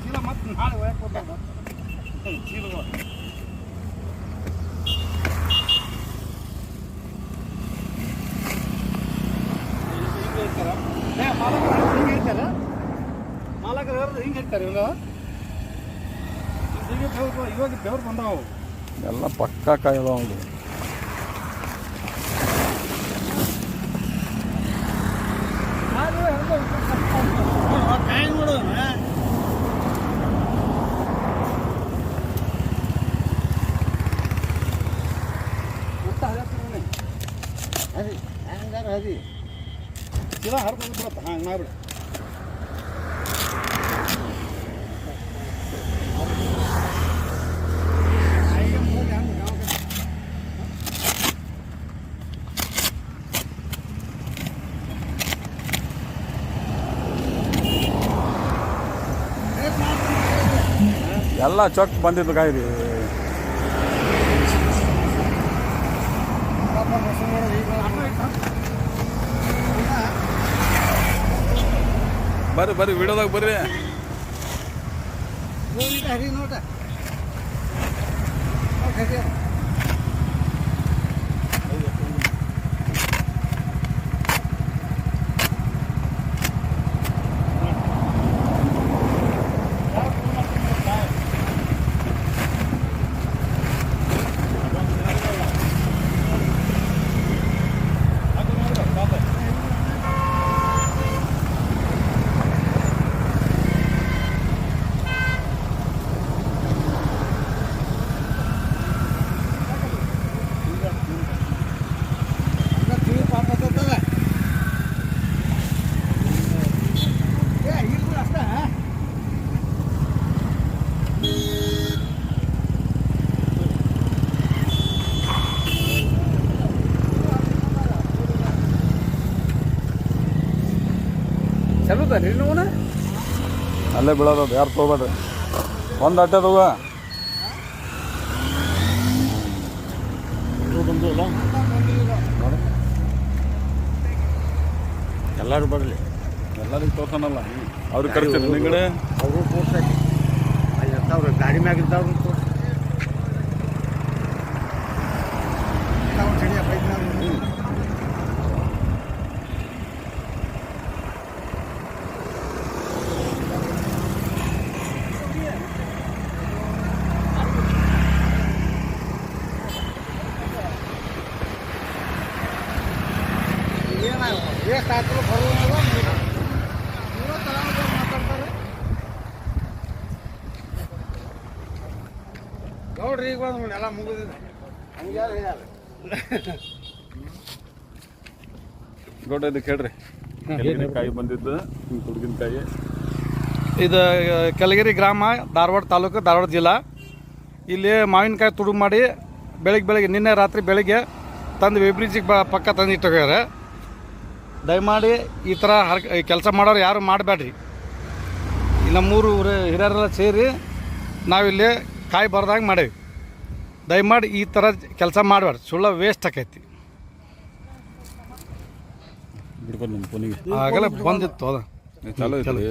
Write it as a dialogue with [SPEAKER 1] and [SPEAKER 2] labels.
[SPEAKER 1] ಚೀಲ ಮತ್ತೆ ನಾಳೆ ಒಳಗೆ ಕೊಡ್ತಾರ ಚೀಲಗಳು ಹಿಂಗೆ ಇರ್ತಾರ ಏ ಮಾಲಕರು ಹಿಂಗೆ ಇರ್ತಾರ ಮಾಲಕರು ಯಾರು ಹಿಂಗೆ ಇರ್ತಾರೆ ಇವಾಗ ಈಗ ಬೆವ್ರು ಇವಾಗ ದೇವ್ರು ಬಂದಾವು.
[SPEAKER 2] ಎಲ್ಲ ಪಕ್ಕಾ ಕಾಯಿಲ್ಲ ಅವನು
[SPEAKER 1] ಹದಿ ಹಂಗಾರ ಹದಿ ಚೀಲ ಹರ್ಕೊಂಡು ಬಿಡತ್ತ ಹಂಗೆ ಮಾಡ್ಬಿಡ.
[SPEAKER 2] ಎಲ್ಲ ಚೊಕ್ ಬಂದಿದ್ದು ಕಾಯಿ ರೀ ಬರ್ರಿ ಬರ್ರಿ ವಿಡಿಯೋದಾಗ ಬರ್ರಿ.
[SPEAKER 1] ಹರಿ ನೋಟ ಚಲೋ ನೋವು
[SPEAKER 2] ಅಲ್ಲೇ ಬೀಳೋದು ಯಾರು ತೊಗೊಬೇಡ್ರಿ? ಒಂದು ಅಟ್ಟದವ
[SPEAKER 1] ಎಲ್ಲರೂ ಬರಲಿ.
[SPEAKER 2] ಎಲ್ಲರಿಗೂ ತೋರ್ಸೋಣಲ್ಲ. ಅವ್ರಿಗೆ ಕರಿತೀರಿ ನಿಂಗಡೆ
[SPEAKER 1] ಅವರು ತೋರ್ಸಕ್ಕೆ. ಅಲ್ಲಿ ಗಾಡಿ ಮ್ಯಾಗ ಇರ್ತಾವ್ರಿ ಎಷ್ಟು ಆಯ್ತು ಬರುವಾಗ ಮಾತಾಡ್ತಾರೆ ನೋಡ್ರಿ ಈಗ ಬಂದು ನೋಡಿ ಎಲ್ಲ ಮುಗಿದಿದೆ. ಹಂಗೆ ಯಾರು ಹೇಳ
[SPEAKER 2] ಗೌಡ ಇದಕ್ಕೆ ಹೇಳ್ರಿ ಕಾಯಿ ಬಂದಿದ್ದು ಹುಡುಗಿನ ಕಾಯಿ
[SPEAKER 3] ಇದು ಕಲಗಿರಿ ಗ್ರಾಮ ಧಾರವಾಡ ತಾಲೂಕು ಧಾರವಾಡ ಜಿಲ್ಲಾ. ಇಲ್ಲಿ ಮಾವಿನಕಾಯಿ ತುಡು ಮಾಡಿ ಬೆಳಿಗ್ಗೆ ಬೆಳಿಗ್ಗೆ ನಿನ್ನೆ ರಾತ್ರಿ ಬೆಳಿಗ್ಗೆ ತಂದು ವೆಬ್ರಿಜಿಗೆ ಬ ಪಕ್ಕ ತಂದು ಇಟ್ಟೋಗ್ಯಾರ ದಯಮಾಡಿ ಈ ಥರ ಹರ್ ಕೆಲಸ ಮಾಡೋರು ಯಾರು ಮಾಡಬೇಡ್ರಿ. ನಮ್ಮೂರು ಹಿರಿಯರೆಲ್ಲ ಸೇರಿ ನಾವಿಲ್ಲಿ ಕಾಯಿ ಬರ್ದಾಗ ಮಾಡೇವಿ. ದಯಮಾಡಿ ಈ ಥರ ಕೆಲಸ ಮಾಡಬೇಡ್ರಿ. ಸುಳ್ಳ ವೇಸ್ಟ್ ಆಕೈತಿ. ಆಗಲ್ಲ ಬಂದಿತ್ತು ಅದ.
[SPEAKER 2] ಚಲೋ